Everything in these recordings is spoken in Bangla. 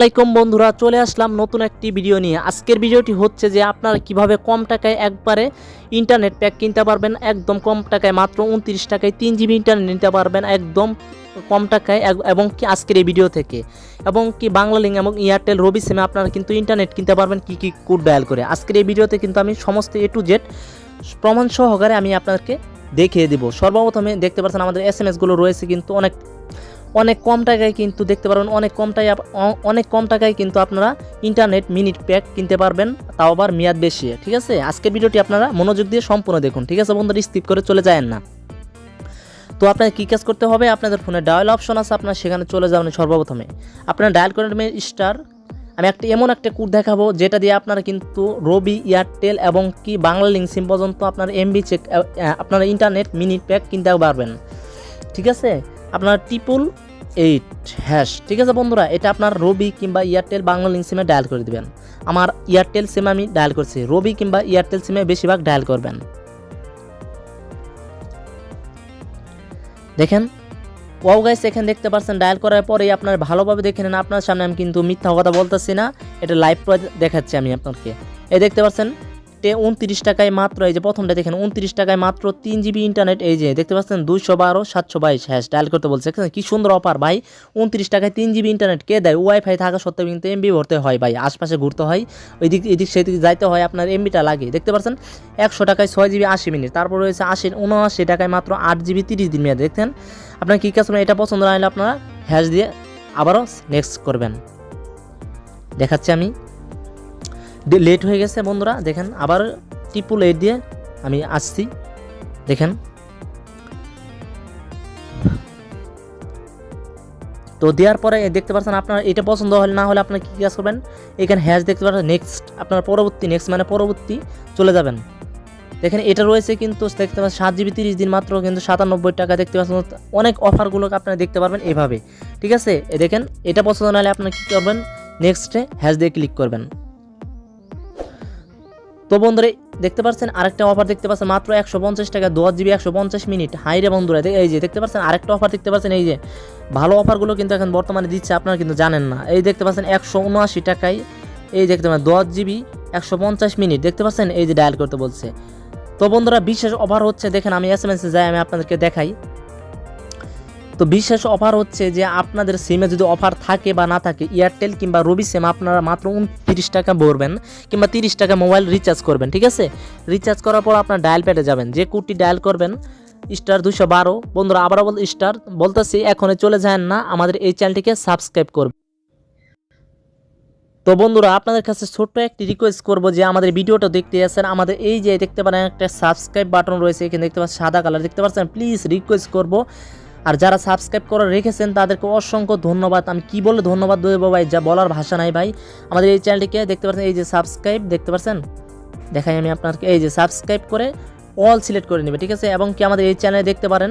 আসসালামাইকুম বন্ধুরা, চলে আসলাম নতুন একটি ভিডিও নিয়ে। আজকের ভিডিওটি হচ্ছে যে আপনারা কীভাবে কম টাকায় একবারে ইন্টারনেট প্যাক কিনতে পারবেন, একদম কম টাকায়, মাত্র উনত্রিশ টাকায় তিন জিবি ইন্টারনেট নিতে পারবেন, একদম কম টাকায় এবং কি আজকের এই ভিডিও থেকে। এবং কি বাংলা লিঙ্ক এবং এয়ারটেল, রবি সিমে আপনারা কিন্তু ইন্টারনেট কিনতে পারবেন, কি কি কোড ডায়াল করে। আজকের এই ভিডিওতে কিন্তু আমি সমস্ত এ টু জেড প্রমাণ সহকারে আমি আপনাকে দেখিয়ে দিব। সর্বপ্রথমে দেখতে পাচ্ছেন আমাদের এস এম এসগুলো রয়েছে কিন্তু অনেক অনেক কম টাকায় কিন্তু দেখতে পারবেন অনেক কম টাকায় অনেক কম টাকায় কিন্তু আপনারা ইন্টারনেট মিনিট প্যাক কিনতে পারবেন, তাও আবার মেয়াদ বেশি। ঠিক আছে? আজকের ভিডিওটি আপনারা মনোযোগ দিয়ে সম্পূর্ণ দেখুন। ঠিক আছে বন্ধুরা? স্কিপ করে চলে যায় না। তো আপনাকে কী কাজ করতে হবে? আপনাদের ফোনে ডায়াল অপশন আছে, আপনার সেখানে চলে যাবেন সর্বপ্রথমে। আপনার ডায়াল করে নেবেন স্টার আমি একটা এমন একটা কোড দেখাবো, যেটা দিয়ে আপনারা কিন্তু রবি এয়ারটেল এবং কি বাংলা লিঙ্ক সিম পর্যন্ত আপনার এমবি চেক আপনারা ইন্টারনেট মিনিট প্যাক কিনতে পারবেন। ঠিক আছে? আপনার ট্রিপল এইট হ্যাশ ঠিক আছে বন্ধুরা, এটা আপনার রবি কিংবা এয়ারটেল বাংলা লিঙ্ক সিমে ডায়াল করে দিবেন। আমার এয়ারটেল সিমে আমি ডায়াল করছি। রবি কিংবা এয়ারটেল সিমে বেশিরভাগ ডায়াল করবেন। দেখেন ওয়াও গাইস এখানে দেখতে পাচ্ছেন ডায়াল করার পরেই আপনার ভালোভাবে দেখে নেন। আপনার সামনে আমি কিন্তু মিথ্যা কথা বলতেছি না। এটা লাইভ দেখাচ্ছি আমি আপনাকে। এই দেখতে পাচ্ছেন টে উনত্রিশ টাকায় মাত্র, এই যে প্রথমটা দেখেন, উনত্রিশ টাকায় মাত্র তিন জিবি ইন্টারনেট এই যে দেখতে পাচ্ছেন, দুইশো বারো, সাতশো বাইশ হ্যাশ ডায়াল করতে বলছে। কি সুন্দর অফার ভাই। উনত্রিশ টাকায় তিন জিবি ইন্টারনেট কে দেয়? ওয়াইফাই থাকা সত্ত্বেও কিন্তু এমবি ভরতে হয়, ভাই। আশপাশে ঘুরতে হয় ওই দিক এদিক সেদিক যাইতে হয়, আপনার এমবিটা লাগে। দেখতে পাচ্ছেন, একশো টাকায় ছয় জিবি আশি মিনিট। তারপর রয়েছে আশি উনআশি টাকায় মাত্র আট জিবি তিরিশ দিন মেয়াদ। দেখছেন আপনার কী কাজ এটা পছন্দ না হলে আপনারা হ্যাশ দিয়ে আবারও নেক্সট করবেন। দেখাচ্ছি আমি। লেট হয়ে গেছে বন্ধুরা, দেখেন, আবার ট্রিপল এইট দিয়ে আমি আসছি। দেখেন। তো দেওয়ার পরে দেখতে পাচ্ছেন আপনার এটা পছন্দ হলে না হলে আপনার কী কাজ করবেন? এখানে হ্যাশ দেখতে পাচ্ছেন নেক্সট আপনার পরবর্তী নেক্সট মানে পরবর্তী চলে যাবেন। দেখেন, এটা রয়েছে কিন্তু দেখতে পাচ্ছেন, সাত জিবি তিরিশ দিন মাত্র কিন্তু সাতানব্বই টাকা দেখতে পাচ্ছেন। অনেক অফারগুলোকে আপনারা দেখতে পারবেন এভাবে। ঠিক আছে? দেখেন, এটা পছন্দ না হলে আপনার কী করবেন? নেক্সটে হ্যাশ দিয়ে ক্লিক করবেন। তো বন্ধুরা, দেখতে পাচ্ছেন আরেকটা অফার দেখতে পাচ্ছেন, মাত্র একশো পঞ্চাশ টাকা, দশ জিবি একশো পঞ্চাশ মিনিট। হাই রে বন্ধুরা এই যে দেখতে পাচ্ছেন আরেকটা অফার দেখতে পাচ্ছেন, এই যে ভালো অফারগুলো কিন্তু এখন বর্তমানে দিচ্ছে, আপনারা কিন্তু জানেন না। এই দেখতে পাচ্ছেন একশো উনআশি টাকায়, এই দেখতে পাচ্ছেন দশ জিবি একশো পঞ্চাশ মিনিট। দেখতে পাচ্ছেন, এই যে ডায়াল করতে বলছে। তো বন্ধুরা, বিশেষ অফার হচ্ছে, দেখেন আমি এস এম এসে যাই, আমি আপনাদেরকে দেখাই। তো বিশেষ অফার হচ্ছে যে আপনাদের সিমে যদি অফার থাকে বা না থাকে এয়ারটেল কিংবা রবি সিম আপনারা মাত্র উনত্রিশ টাকা ভরবেন কিংবা তিরিশ টাকা মোবাইল রিচার্জ করবেন, ঠিক আছে? রিচার্জ করার পর আপনার ডায়াল প্যাডে যাবেন, যে কোডটি ডায়াল করবেন স্টার দুশো বারো। বন্ধুরা, আবারও বল স্টার বলতেছি, এখনই চলে যান না, আমাদের এই চ্যানেলটিকে সাবস্ক্রাইব করবেন। তো বন্ধুরা, আপনাদের কাছে ছোট্ট একটি রিকোয়েস্ট করব যে আমাদের ভিডিওটা দেখতে আসেন আমাদের এই যে দেখতে পারেন একটা সাবস্ক্রাইব বাটন রয়েছে, এখানে দেখতে পাচ্ছেন সাদা কালার দেখতে পাচ্ছেন? প্লিজ রিকোয়েস্ট করব আর যারা সাবস্ক্রাইব করে রেখেছেন, তাদেরকে অসংখ্য ধন্যবাদ। আমি কি বলে ধন্যবাদ দেবো ভাই? যা বলার ভাষা নাই ভাই। আমাদের এই চ্যানেলটিকে দেখতে পাচ্ছেন, এই যে সাবস্ক্রাইব, দেখতে পাচ্ছেন? দেখাই আমি আপনাকে, এই যে সাবস্ক্রাইব করে অল সিলেক্ট করে নেবে, ঠিক আছে? এবং কি আমাদের এই চ্যানেলে দেখতে পারেন,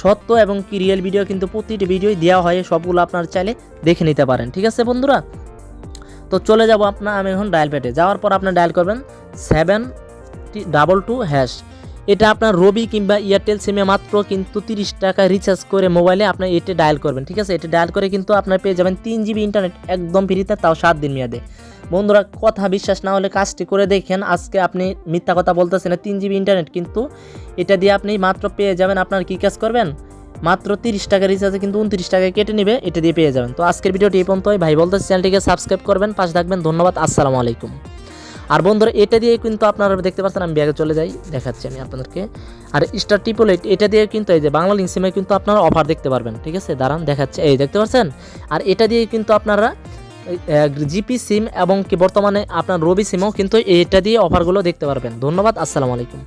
সত্য এবং কি রিয়েল ভিডিও কিন্তু প্রতিটি ভিডিওই দেওয়া হয়, সবগুলো আপনার চাইলে দেখে নিতে পারেন, ঠিক আছে বন্ধুরা? তো চলে যাব আপনার, আমি এখন ডায়াল প্যাডে যাওয়ার পর আপনার ডায়াল করবেন সেভেন ডাবল টু হ্যাশ এটা আপনার রবি কিংবা এয়ারটেল সিমে মাত্র কিন্তু তিরিশ টাকা রিচার্জ করে মোবাইলে আপনার এটা ডায়াল করবেন, ঠিক আছে? এটা ডায়াল করে কিন্তু আপনার পেয়ে যাবেন তিন জিবি ইন্টারনেট একদম ফ্রিতে তাও সাত দিন মেয়াদে। বন্ধুরা, কথা বিশ্বাস না হলে কাজটি করে দেখেন, আজকে আপনি মিথ্যা কথা বলতেছেন তিন জিবি ইন্টারনেট কিন্তু এটা দিয়ে আপনি মাত্র পেয়ে যাবেন, আপনার কী কাজ করবেন? মাত্র তিরিশ টাকা রিচার্জে কিন্তু উনত্রিশ টাকায় কেটে নেবে, এটা দিয়ে পেয়ে যাবেন। তো আজকের ভিডিওটি এই পর্যন্তই। ভাই বলতে চ্যানেলটিকে সাবস্ক্রাইব করবেন, পাশে থাকবেন, ধন্যবাদ, আসসালামু আলাইকুম। আর বন্ধুরা, এটা দিয়ে কিন্তু আপনারা দেখতে পাচ্ছেন, আমি ব্যাগে চলে যাই, দেখাচ্ছি আমি আপনাদেরকে। আর স্টার ট্রিপল এইট এটা দিয়ে কিন্তু এই যে বাংলা লিঙ্ক সিমে কিন্তু আপনারা অফার দেখতে পারবেন, ঠিক আছে? দাঁড়ান, দেখাচ্ছে, এই দেখতে পাচ্ছেন? আর এটা দিয়ে কিন্তু আপনারা জিপি সিম এবং কি বর্তমানে আপনার রবি সিমও কিন্তু এটা দিয়ে অফারগুলো দেখতে পারবেন। ধন্যবাদ, আসসালামু আলাইকুম।